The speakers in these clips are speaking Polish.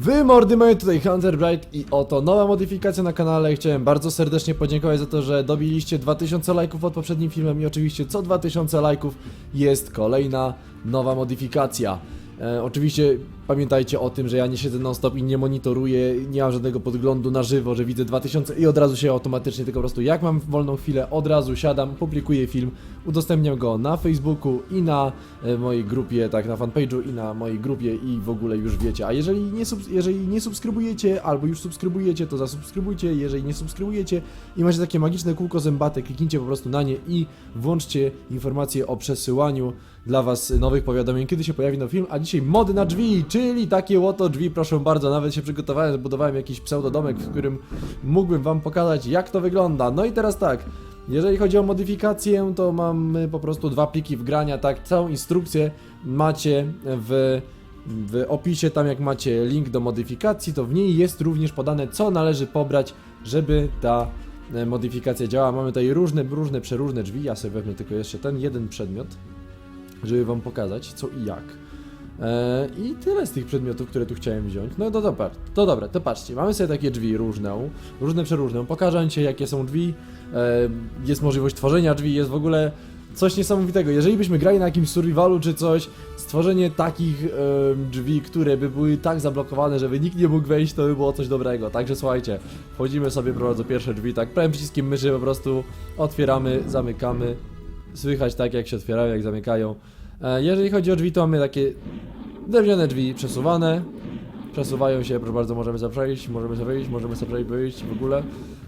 Wy mordy tutaj Hunter Bright i oto nowa modyfikacja na kanale. Chciałem bardzo serdecznie podziękować za to, że dobiliście 2000 lajków pod poprzednim filmem i oczywiście co 2000 lajków jest kolejna nowa modyfikacja. E, oczywiście pamiętajcie o tym, że ja nie siedzę non stop i nie monitoruję, nie mam żadnego podglądu na żywo, że widzę 2000 i od razu się automatycznie, tylko po prostu jak mam wolną chwilę, od razu siadam, publikuję film, udostępniam go na Facebooku i na e, mojej grupie, tak na fanpage'u i na mojej grupie i w ogóle już wiecie. A jeżeli nie, jeżeli nie subskrybujecie albo już subskrybujecie, to zasubskrybujcie, jeżeli nie subskrybujecie i macie takie magiczne kółko zębate, kliknijcie po prostu na nie i włączcie informacje o przesyłaniu dla Was nowych powiadomień, kiedy się pojawi nowy film, a dzisiaj mody na drzwi, czyli takie łoto drzwi, proszę bardzo, nawet się przygotowałem, zbudowałem jakiś pseudodomek, w którym mógłbym Wam pokazać, jak to wygląda. No i teraz tak, jeżeli chodzi o modyfikację, to mamy po prostu dwa pliki wgrania, tak, całą instrukcję macie w, w opisie, tam jak macie link do modyfikacji, to w niej jest również podane, co należy pobrać, żeby ta e, modyfikacja działała. Mamy tutaj różne, różne, przeróżne drzwi, ja sobie wezmę tylko jeszcze ten jeden przedmiot, żeby wam pokazać co i jak. E, I tyle z tych przedmiotów, które tu chciałem wziąć. No to dobra, to dobra, to patrzcie, mamy sobie takie drzwi różne, różne przeróżne. Pokażę ci jakie są drzwi, e, jest możliwość tworzenia drzwi, jest w ogóle coś niesamowitego. Jeżeli byśmy grali na jakimś survivalu czy coś, stworzenie takich e, drzwi, które by były tak zablokowane, żeby nikt nie mógł wejść, to by było coś dobrego. Także słuchajcie, wchodzimy sobie prowadząc pierwsze drzwi, tak prawym przyciskiem myszy po prostu otwieramy, zamykamy. Słychać tak jak się otwierają, jak zamykają. E, Jeżeli chodzi o drzwi, to mamy takie drewniane drzwi przesuwane. Przesuwają się, proszę bardzo, możemy sobie przejść, możemy sobie wyjść, możemy sobie wyjść w ogóle.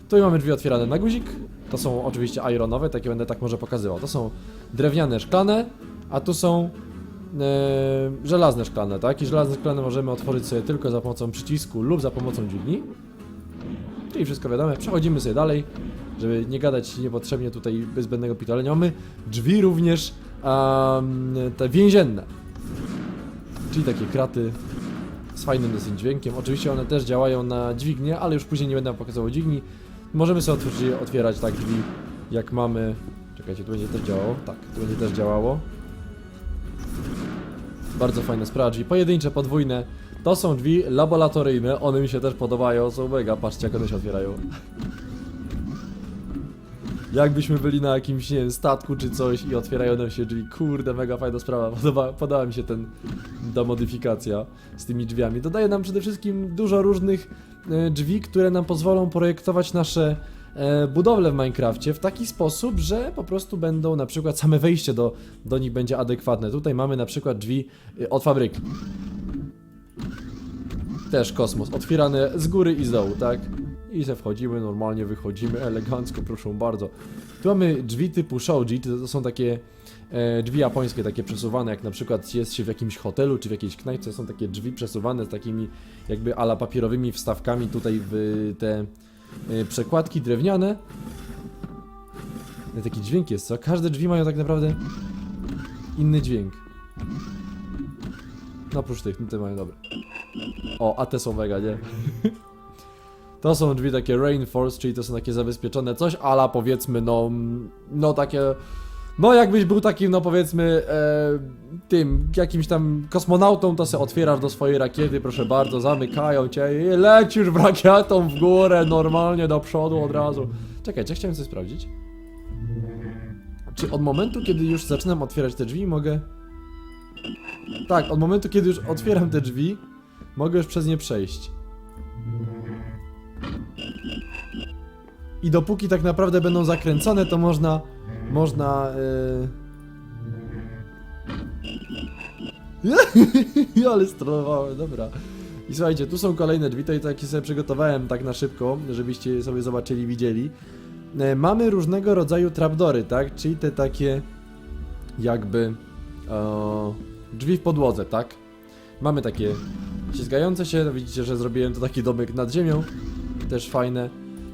Tu mamy drzwi otwierane na guzik. To są oczywiście ironowe, takie będę tak może pokazywał. To są drewniane szklane, a tu są e, żelazne szklane, tak? I żelazne szklane możemy otworzyć sobie tylko za pomocą przycisku lub za pomocą dźwigni. Czyli wszystko wiadome. Przechodzimy sobie dalej, żeby nie gadać niepotrzebnie tutaj bez zbędnego pitolenia. Mamy drzwi również um, te więzienne. Czyli takie kraty z fajnym dosyć dźwiękiem. Oczywiście one też działają na dźwignię, ale już później nie będę pokazywał dźwigni. Możemy sobie otworzyć, otwierać tak drzwi, jak mamy. Czekajcie, tu będzie też działało. Tak, tu będzie też działało. Bardzo fajne sprawa, drzwi pojedyncze, podwójne. To są drzwi laboratoryjne, one mi się też podobają, są mega, patrzcie jak one się otwierają. Jakbyśmy byli na jakimś, nie wiem, statku czy coś i otwierają nam się drzwi, kurde, mega fajna sprawa, Podoba, podoba mi się ten, ta modyfikacja z tymi drzwiami. Dodaje nam przede wszystkim dużo różnych e, drzwi, które nam pozwolą projektować nasze e, budowle w Minecrafcie w taki sposób, że po prostu będą na przykład same wejście do, do nich będzie adekwatne. Tutaj mamy na przykład drzwi e, od fabryki. Też kosmos, otwierane z góry i z dołu, tak? I se wchodzimy, normalnie wychodzimy, elegancko, proszę bardzo. Tu mamy drzwi typu shoji, to są takie e, drzwi japońskie, takie przesuwane, jak na przykład jest się w jakimś hotelu czy w jakiejś knajpce, są takie drzwi przesuwane z takimi jakby ala papierowymi wstawkami tutaj w te e, przekładki drewniane. E, Taki dźwięk jest, co? Każde drzwi mają tak naprawdę inny dźwięk. No oprócz tych, no te mają dobre. O, a te są mega, nie? To są drzwi takie reinforced, czyli to są takie zabezpieczone coś, ala powiedzmy, no, no takie, no jakbyś był takim, no powiedzmy, e, tym, jakimś tam kosmonautą, to se otwierasz do swojej rakiety, proszę bardzo, zamykają cię i lecisz w rakietą w górę, normalnie do przodu od razu. Czekajcie, chciałem coś sprawdzić. Czy od momentu, kiedy już zaczynam otwierać te drzwi, mogę... Tak, od momentu, kiedy już otwieram te drzwi, mogę już przez nie przejść. I dopóki tak naprawdę będą zakręcone, to można. Można. Yy... Ale stronowałem, dobra. I słuchajcie, tu są kolejne drzwi, tutaj takie sobie przygotowałem tak na szybko, żebyście sobie zobaczyli, widzieli. E, mamy różnego rodzaju trapdory, tak? Czyli te takie jakby e, drzwi w podłodze, tak? Mamy takie ślizgające się, no widzicie, że zrobiłem to taki domek nad ziemią, też fajne.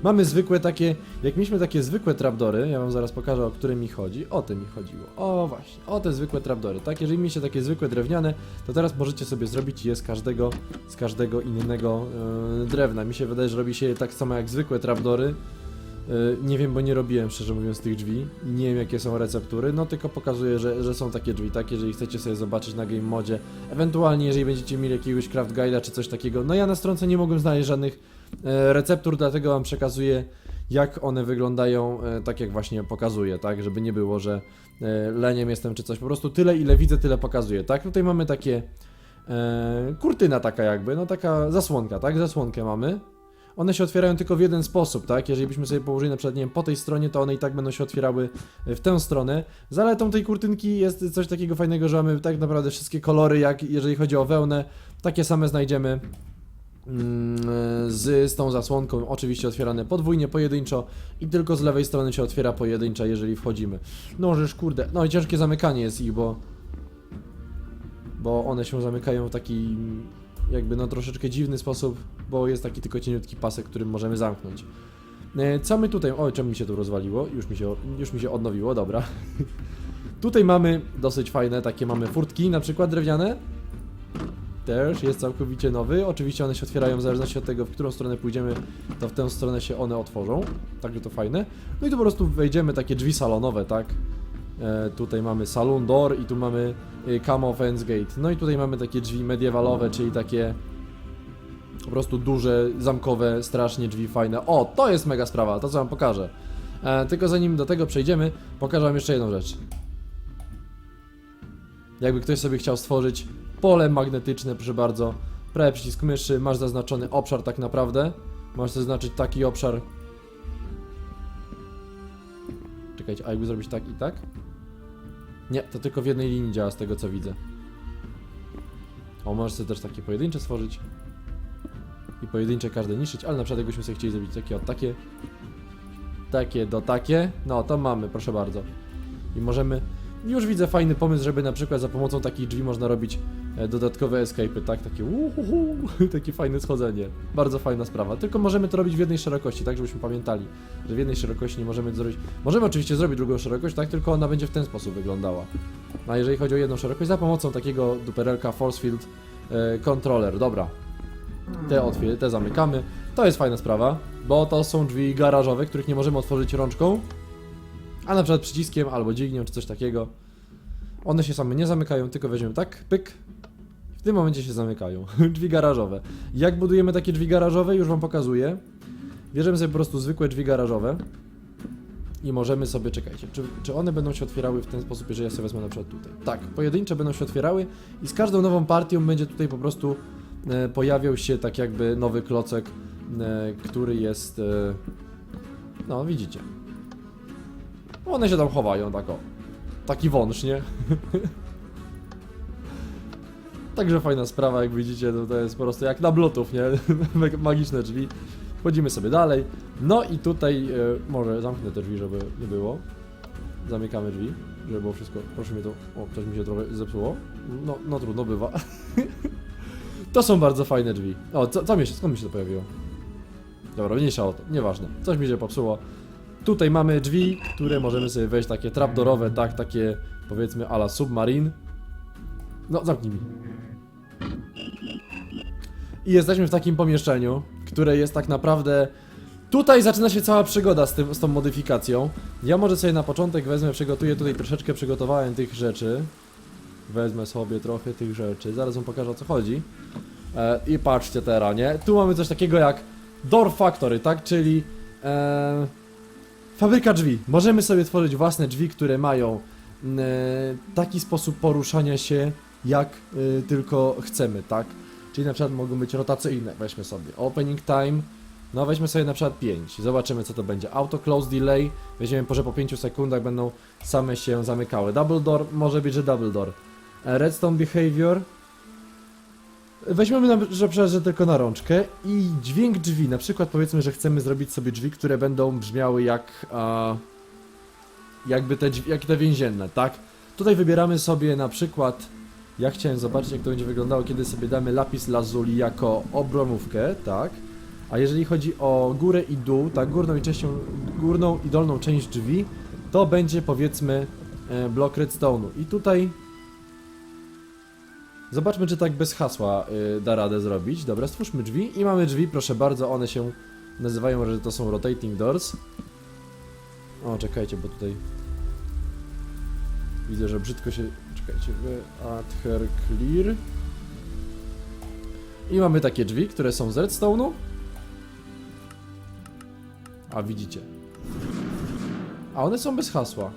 Mamy zwykłe takie, jak mieliśmy takie zwykłe trapdory, ja wam zaraz pokażę o które mi chodzi, o te mi chodziło, o właśnie, o te zwykłe trapdory, tak, jeżeli mieliście takie zwykłe drewniane, to teraz możecie sobie zrobić je z każdego, z każdego innego e, drewna, mi się wydaje, że robi się je tak samo jak zwykłe trapdory, Y, Nie wiem, bo nie robiłem szczerze mówiąc tych drzwi. Nie wiem jakie są receptury, no tylko pokazuję, że, że są takie drzwi, tak? Jeżeli chcecie sobie zobaczyć na game modzie, ewentualnie jeżeli będziecie mieli jakiegoś craft guide'a czy coś takiego. No ja na stronce nie mogłem znaleźć żadnych e, receptur, dlatego wam przekazuję jak one wyglądają, e, tak jak właśnie pokazuję, tak? Żeby nie było, że e, leniem jestem czy coś. Po prostu tyle ile widzę, tyle pokazuję, tak? Tutaj mamy takie e, kurtyna taka jakby, no taka zasłonka, tak? Zasłonkę mamy. One się otwierają tylko w jeden sposób, tak? Jeżeli byśmy sobie położyli na przykład, nie wiem, po tej stronie, to one i tak będą się otwierały w tę stronę. Zaletą tej kurtynki jest coś takiego fajnego, że mamy tak naprawdę wszystkie kolory, jak jeżeli chodzi o wełnę, takie same znajdziemy z, z tą zasłonką, oczywiście otwierane podwójnie, pojedynczo i tylko z lewej strony się otwiera pojedyncza, jeżeli wchodzimy. No, żeż kurde, no i ciężkie zamykanie jest ich, bo bo one się zamykają w taki jakby no troszeczkę dziwny sposób, bo jest taki tylko cieniutki pasek, którym możemy zamknąć. E, Co my tutaj... Oj, czemu mi się tu rozwaliło? Już mi się, już mi się odnowiło, dobra. tutaj mamy dosyć fajne, takie mamy furtki, na przykład drewniane. Też jest całkowicie nowy. Oczywiście one się otwierają w zależności od tego, w którą stronę pójdziemy, to w tę stronę się one otworzą. Także to fajne. No i tu po prostu wejdziemy takie drzwi salonowe, tak? E, tutaj mamy saloon door i tu mamy y, camo fence gate. No i tutaj mamy takie drzwi mediewalowe, czyli takie po prostu duże, zamkowe, strasznie drzwi fajne. O, to jest mega sprawa, to co wam pokażę. E, tylko zanim do tego przejdziemy, pokażę wam jeszcze jedną rzecz. Jakby ktoś sobie chciał stworzyć pole magnetyczne, proszę bardzo, prawy przycisk myszy, masz zaznaczony obszar tak naprawdę. Masz zaznaczyć taki obszar. Czekajcie, a jakby zrobić tak i tak? Nie, to tylko w jednej linii działa z tego co widzę. O, możesz sobie też takie pojedyncze stworzyć. I pojedyncze każde niszczyć, ale na przykład jakbyśmy sobie chcieli zrobić takie od takie. Takie do takie. No, to mamy, proszę bardzo. I możemy... Już widzę fajny pomysł, żeby na przykład za pomocą takich drzwi można robić dodatkowe escape'y, tak? Takie uhuhu, takie fajne schodzenie. Bardzo fajna sprawa. Tylko możemy to robić w jednej szerokości, tak? Żebyśmy pamiętali, że w jednej szerokości nie możemy zrobić. Możemy oczywiście zrobić drugą szerokość, tak? Tylko ona będzie w ten sposób wyglądała. A jeżeli chodzi o jedną szerokość, za pomocą takiego duperelka Force Field e, Controller. Dobra. Te otwier te zamykamy. To jest fajna sprawa, bo to są drzwi garażowe, których nie możemy otworzyć rączką, a na przykład przyciskiem albo dźwignią czy coś takiego. One się same nie zamykają, tylko weźmiemy tak, pyk. Tym momencie się zamykają. drzwi garażowe. Jak budujemy takie drzwi garażowe, już wam pokazuję. Bierzemy sobie po prostu zwykłe drzwi garażowe i możemy sobie, czekajcie, czy, czy one będą się otwierały w ten sposób, jeżeli ja sobie wezmę na przykład tutaj. Tak, pojedyncze będą się otwierały i z każdą nową partią będzie tutaj po prostu e, pojawiał się tak jakby nowy klocek, e, który jest, e, no widzicie. One się tam chowają, tak o. Taki wąż, nie? Także fajna sprawa, jak widzicie, to, to jest po prostu jak na blutów, nie? Magiczne drzwi. Wchodzimy sobie dalej. No i tutaj, e, może zamknę te drzwi, żeby nie było. Zamykamy drzwi, żeby było wszystko. Proszę mi to. O, coś mi się trochę zepsuło. No, no trudno bywa. to są bardzo fajne drzwi. O, co, co mi się, skąd mi się to pojawiło? Dobra, mniejsza o to, nieważne. Coś mi się popsuło. Tutaj mamy drzwi, które możemy sobie wejść, takie trapdorowe, tak, takie powiedzmy ala submarine. No, zamknij mi. I jesteśmy w takim pomieszczeniu, które jest tak naprawdę... Tutaj zaczyna się cała przygoda z, tym, z tą modyfikacją. Ja może sobie na początek wezmę, przygotuję tutaj troszeczkę, przygotowałem tych rzeczy. Wezmę sobie trochę tych rzeczy, zaraz wam pokażę o co chodzi. E, I patrzcie teraz, nie? Tu mamy coś takiego jak Door Factory, tak? Czyli e, fabryka drzwi. Możemy sobie tworzyć własne drzwi, które mają mm, e, taki sposób poruszania się, jak e, tylko chcemy, tak? Czyli na przykład mogą być rotacyjne, weźmy sobie opening time, no weźmy sobie na przykład 5, zobaczymy co to będzie. Auto close delay, weźmiemy może po 5 sekundach będą same się zamykały. Double door, może być, że double door. E, Redstone behavior, Weźmiemy na że, że, tylko na rączkę i dźwięk drzwi, na przykład powiedzmy, że chcemy zrobić sobie drzwi, które będą brzmiały jak jakby te, jak te więzienne, tak? Tutaj wybieramy sobie na przykład, ja chciałem zobaczyć jak to będzie wyglądało, kiedy sobie damy lapis lazuli jako obromówkę, tak? A jeżeli chodzi o górę i dół, tak, górną i, częścią, górną i dolną część drzwi, to będzie powiedzmy e, blok redstone'u. I tutaj Zobaczmy, czy tak bez hasła y, da radę zrobić. Dobra, stwórzmy drzwi i mamy drzwi, proszę bardzo, one się nazywają, że to są rotating doors. O, czekajcie, bo tutaj widzę, że brzydko się... Czekajcie, Adher Clear. I mamy takie drzwi, które są z redstone'u. A widzicie. A one są bez hasła.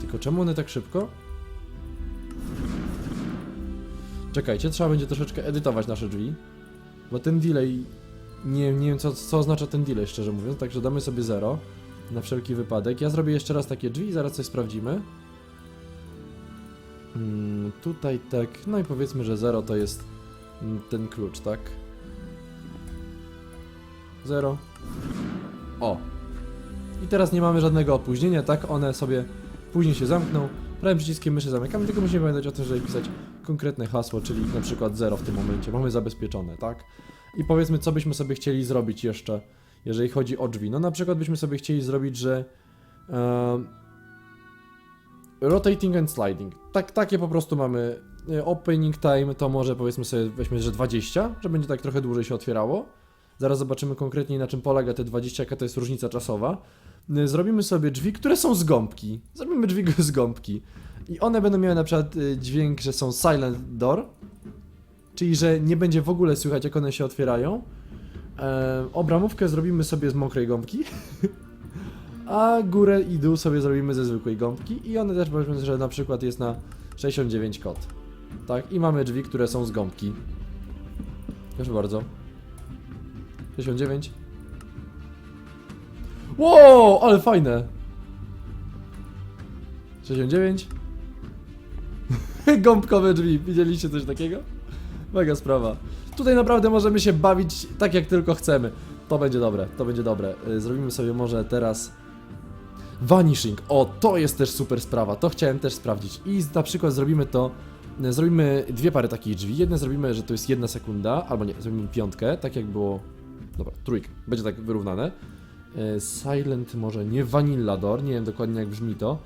Tylko czemu one tak szybko? Czekajcie, trzeba będzie troszeczkę edytować nasze drzwi. Bo ten delay. Nie, nie wiem co, co oznacza ten delay, szczerze mówiąc, także damy sobie 0 na wszelki wypadek. Ja zrobię jeszcze raz takie drzwi zaraz coś sprawdzimy. Mm, tutaj tak, no i powiedzmy, że 0 to jest ten klucz, tak? 0. O. I teraz nie mamy żadnego opóźnienia, tak? One sobie później się zamkną. Prawym przyciskiem myszy zamykamy, tylko musimy pamiętać o tym, żeby pisać konkretne hasło, czyli na przykład 0 w tym momencie. Mamy zabezpieczone, tak? I powiedzmy, co byśmy sobie chcieli zrobić jeszcze, jeżeli chodzi o drzwi. No na przykład byśmy sobie chcieli zrobić, że em, rotating and sliding. Tak, takie po prostu mamy. E, Opening time to może powiedzmy sobie, weźmy, że 20, że będzie tak trochę dłużej się otwierało. Zaraz zobaczymy konkretnie na czym polega te 20, jaka to jest różnica czasowa. Y, Zrobimy sobie drzwi, które są z gąbki. Zrobimy drzwi z gąbki. I one będą miały na przykład dźwięk, że są silent door, czyli że nie będzie w ogóle słychać jak one się otwierają. E, obramówkę zrobimy sobie z mokrej gąbki. A górę i dół sobie zrobimy ze zwykłej gąbki i one też powiedzmy, że na przykład jest na 69 kod. Tak? I mamy drzwi, które są z gąbki. Proszę bardzo. 69. Wow, ale fajne. 69. Gąbkowe drzwi. Widzieliście coś takiego? Mega sprawa. Tutaj naprawdę możemy się bawić tak jak tylko chcemy. To będzie dobre, to będzie dobre. Y, Zrobimy sobie może teraz Vanishing. O, to jest też super sprawa. To chciałem też sprawdzić. I na przykład zrobimy to. y, Zrobimy dwie pary takich drzwi. Jedne zrobimy, że to jest jedna sekunda, albo nie, zrobimy piątkę, tak jak było. Dobra, trójkę. Będzie tak wyrównane. Y, Silent może nie Vanilla Door, nie wiem dokładnie jak brzmi to.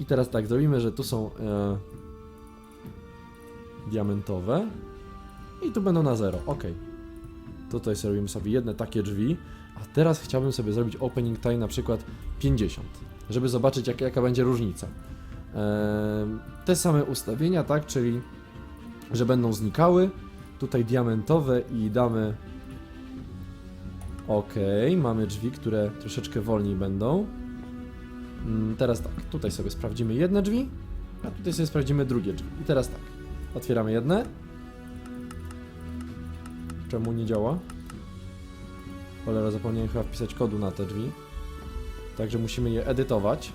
I teraz tak, zrobimy, że tu są e, diamentowe. I tu będą na zero, ok. Tutaj sobie robimy sobie jedne takie drzwi. A teraz chciałbym sobie zrobić opening time na przykład 50, żeby zobaczyć jak, jaka będzie różnica. Em, te same ustawienia, tak, czyli że będą znikały. Tutaj diamentowe i damy. Ok, mamy drzwi, które troszeczkę wolniej będą. Mm, Teraz tak, tutaj sobie sprawdzimy jedne drzwi, a tutaj sobie sprawdzimy drugie drzwi. I teraz tak, otwieramy jedne. Czemu nie działa? Cholera, zapomniałem chyba wpisać kodu na te drzwi. Także musimy je edytować.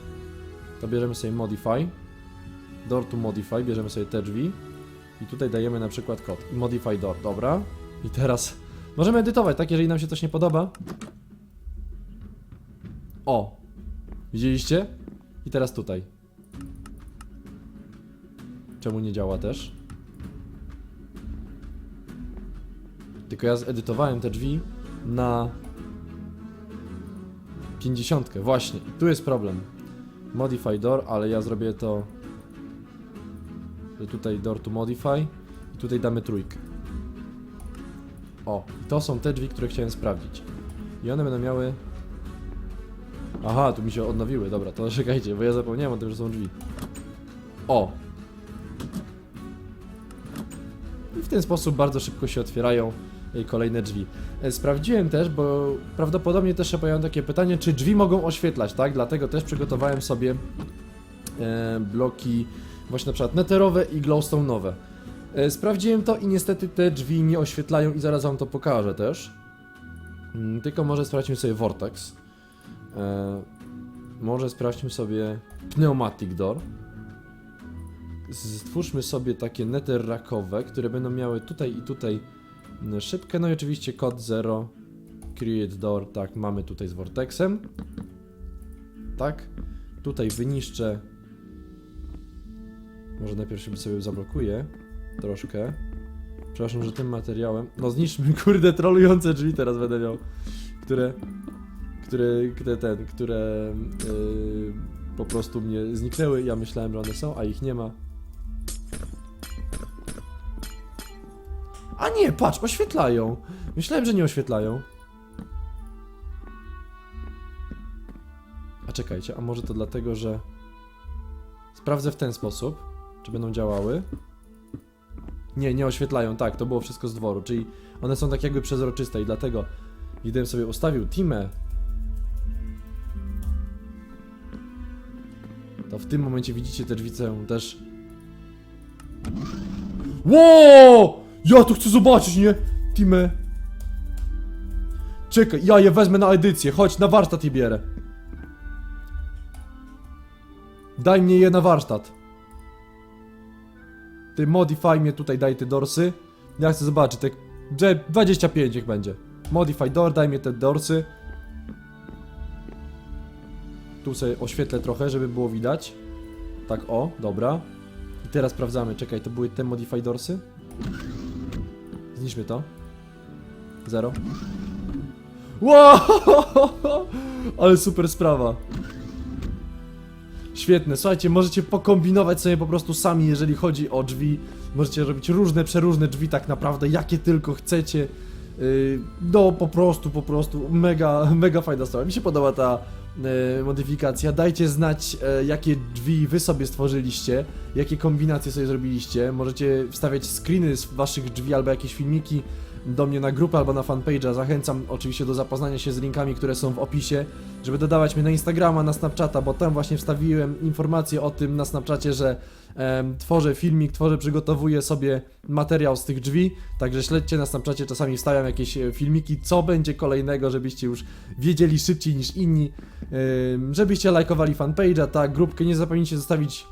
To bierzemy sobie modify. Door to modify, bierzemy sobie te drzwi. I tutaj dajemy na przykład kod. I modify door, dobra. I teraz możemy edytować, tak? Jeżeli nam się coś nie podoba. O! Widzieliście? I teraz tutaj. Czemu nie działa też? Tylko ja zedytowałem te drzwi na 50. Właśnie, i tu jest problem. Modify door, ale ja zrobię to. Tutaj door to modify i tutaj damy trójkę. O, to są te drzwi, które chciałem sprawdzić. I one będą miały. Aha, tu mi się odnowiły, dobra, to czekajcie, bo ja zapomniałem o tym, że są drzwi. O! I w ten sposób bardzo szybko się otwierają kolejne drzwi. E, Sprawdziłem też, bo prawdopodobnie też się pojawią takie pytanie, czy drzwi mogą oświetlać, tak? Dlatego też przygotowałem sobie e, bloki właśnie na przykład neterowe i glowstone'owe. E, sprawdziłem to i niestety te drzwi nie oświetlają i zaraz wam to pokażę też. Mm, Tylko może sprawdźmy sobie Vortex. Może sprawdźmy sobie Pneumatic Door. Stwórzmy sobie takie netherrackowe, które będą miały tutaj i tutaj szybkę, no i oczywiście kod 0 create door, tak, mamy tutaj z Vortexem. Tak, tutaj wyniszczę może najpierw sobie zablokuję troszkę. Przepraszam, że tym materiałem. No zniszczmy kurde trolujące drzwi teraz będę miał. Które. Które. które ten, które yy, po prostu mnie zniknęły. Ja myślałem, że one są, a ich nie ma. A nie, patrz, oświetlają. Myślałem, że nie oświetlają. A czekajcie, a może to dlatego, że... Sprawdzę w ten sposób, czy będą działały. Nie, nie oświetlają, tak, to było wszystko z dworu, czyli one są tak jakby przezroczyste i dlatego gdybym sobie ustawił Timę, to w tym momencie widzicie te drzwice też... Ło! Ja to chcę zobaczyć, nie? Timę. Czekaj, ja je wezmę na edycję, chodź, na warsztat je bierę. Daj mnie je na warsztat. Ty modify mnie tutaj, daj te dorsy. Ja chcę zobaczyć, tak, że 25 niech będzie. Modify door, daj mnie te dorsy. Tu sobie oświetlę trochę, żeby było widać. Tak, o, dobra. I teraz sprawdzamy, czekaj, to były te modify dorsy? Zniszmy to. Zero. Wow! Ale super sprawa. Świetne, słuchajcie, możecie pokombinować sobie po prostu sami, jeżeli chodzi o drzwi. Możecie robić różne, przeróżne drzwi tak naprawdę, jakie tylko chcecie. Yy, No po prostu, po prostu mega, mega fajna sprawa. Mi się podoba ta modyfikacja. Dajcie znać, e, jakie drzwi wy sobie stworzyliście, jakie kombinacje sobie zrobiliście. Możecie wstawiać screeny z waszych drzwi albo jakieś filmiki do mnie na grupę albo na fanpage'a. Zachęcam oczywiście do zapoznania się z linkami, które są w opisie, żeby dodawać mnie na Instagrama, na Snapchata, bo tam właśnie wstawiłem informację o tym na Snapchacie, że tworzę filmik, tworzę, przygotowuję sobie materiał z tych drzwi, także śledźcie na Snapchacie, czasami wstawiam jakieś e, filmiki, co będzie kolejnego, żebyście już wiedzieli szybciej niż inni, żebyście lajkowali fanpage'a, tak, grupkę, nie zapomnijcie zostawić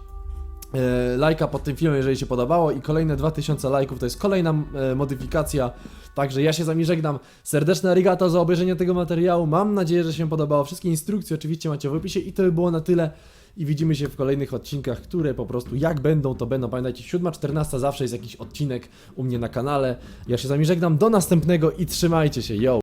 e, lajka pod tym filmem, jeżeli się podobało i kolejne 2000 lajków to jest kolejna e, modyfikacja. Także ja się z wami żegnam. Serdeczne arigato za obejrzenie tego materiału. Mam nadzieję, że się podobało. Wszystkie instrukcje oczywiście macie w opisie i to by było na tyle. I widzimy się w kolejnych odcinkach, które po prostu jak będą, to będą. Pamiętajcie, 7.14 zawsze jest jakiś odcinek u mnie na kanale. Ja się z wami żegnam. Do następnego i trzymajcie się. Yo!